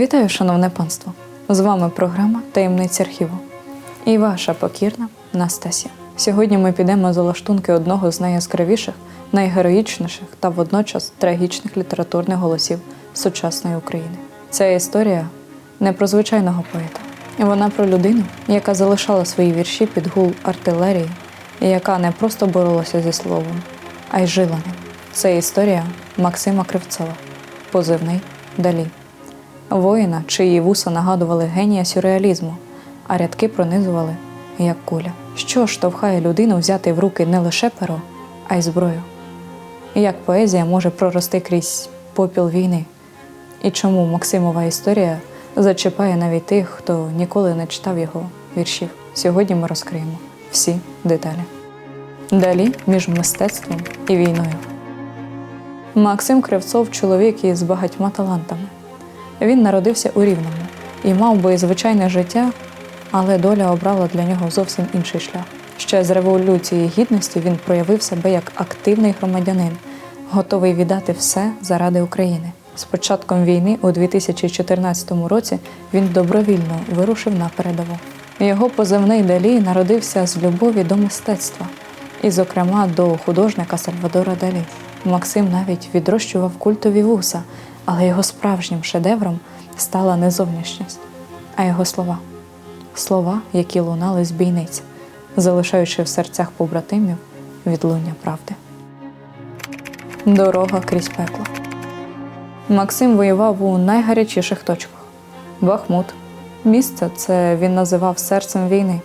Вітаю, шановне панство! З вами програма Таємниці архіву і ваша покірна Настасія. Сьогодні ми підемо за лаштунки одного з найяскравіших, найгероїчніших та водночас трагічних літературних голосів сучасної України. Ця історія не про звичайного поета. Вона про людину, яка залишала свої вірші під гул артилерії, і яка не просто боролася зі словом, а й жила ним. Це історія Максима Кривцова, позивний Далі. Воїна, чиї вуса нагадували генія сюрреалізму, а рядки пронизували, як куля. Що штовхає людину взяти в руки не лише перо, а й зброю? Як поезія може прорости крізь попіл війни? І чому Максимова історія зачіпає навіть тих, хто ніколи не читав його віршів? Сьогодні ми розкриємо всі деталі. Далі між мистецтвом і війною. Максим Кривцов чоловік із багатьма талантами. Він народився у Рівному і мав би звичайне життя, але доля обрала для нього зовсім інший шлях. Ще з Революції Гідності він проявив себе як активний громадянин, готовий віддати все заради України. З початком війни у 2014 році він добровільно вирушив на передову. Його позивний Далі народився з любові до мистецтва, і, зокрема, до художника Сальвадора Далі. Максим навіть відрощував культові вуса, але його справжнім шедевром стала не зовнішність, а його слова. Слова, які лунали з бійниць, залишаючи в серцях побратимів відлуння правди. Дорога крізь пекло. Максим воював у найгарячіших точках: Бахмут. Місце це він називав серцем війни,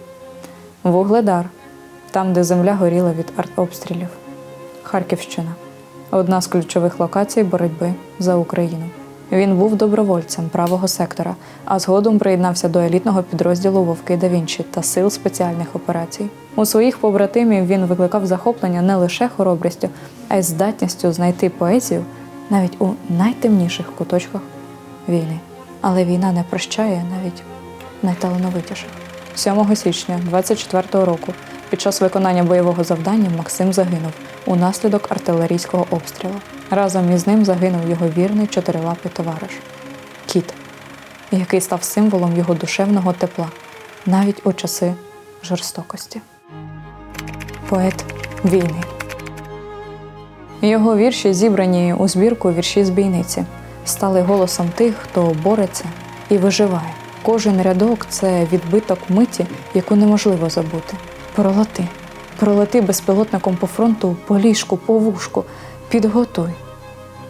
Вугледар, там, де земля горіла від артобстрілів, Харківщина одна з ключових локацій боротьби за Україну. Він був добровольцем правого сектора, а згодом приєднався до елітного підрозділу Вовки да Вінчі та сил спеціальних операцій. У своїх побратимів він викликав захоплення не лише хоробрістю, а й здатністю знайти поезію навіть у найтемніших куточках війни. Але війна не прощає навіть найталановитіших. 7 січня 24-го року під час виконання бойового завдання Максим загинув унаслідок артилерійського обстрілу. Разом із ним загинув його вірний чотирилапий товариш кіт, який став символом його душевного тепла навіть у часи жорстокості. Поет війни. Його вірші, зібрані у збірку вірші з бійниці, стали голосом тих, хто бореться і виживає. Кожен рядок це відбиток миті, яку неможливо забути. Пролети, пролети безпілотником по фронту, по ліжку, по вушку. Підготуй,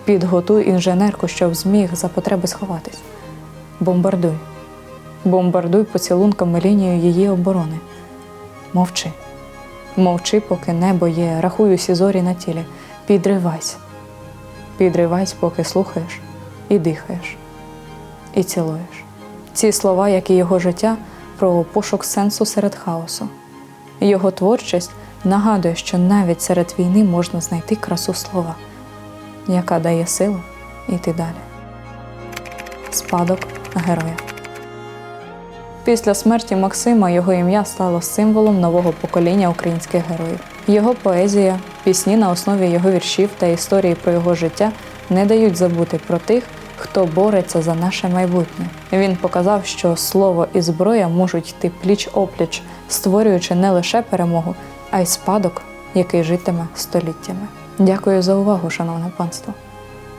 підготуй інженерку, щоб зміг за потреби сховатись. Бомбардуй, бомбардуй поцілунками лінію її оборони. Мовчи, мовчи, поки небо є, рахуй усі зорі на тілі. Підривайся, підривайся, поки слухаєш і дихаєш, і цілуєш. Ці слова, як і його життя, про пошук сенсу серед хаосу. Його творчість нагадує, що навіть серед війни можна знайти красу слова, яка дає силу йти далі. Спадок героя. Після смерті Максима його ім'я стало символом нового покоління українських героїв. Його поезія, пісні на основі його віршів та історії про його життя не дають забути про тих, хто бореться за наше майбутнє. Він показав, що слово і зброя можуть йти пліч опліч, створюючи не лише перемогу, а й спадок, який житиме століттями. Дякую за увагу, шановне панство.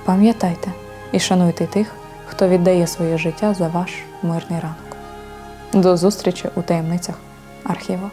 Пам'ятайте і шануйте тих, хто віддає своє життя за ваш мирний ранок. До зустрічі у таємницях архіву.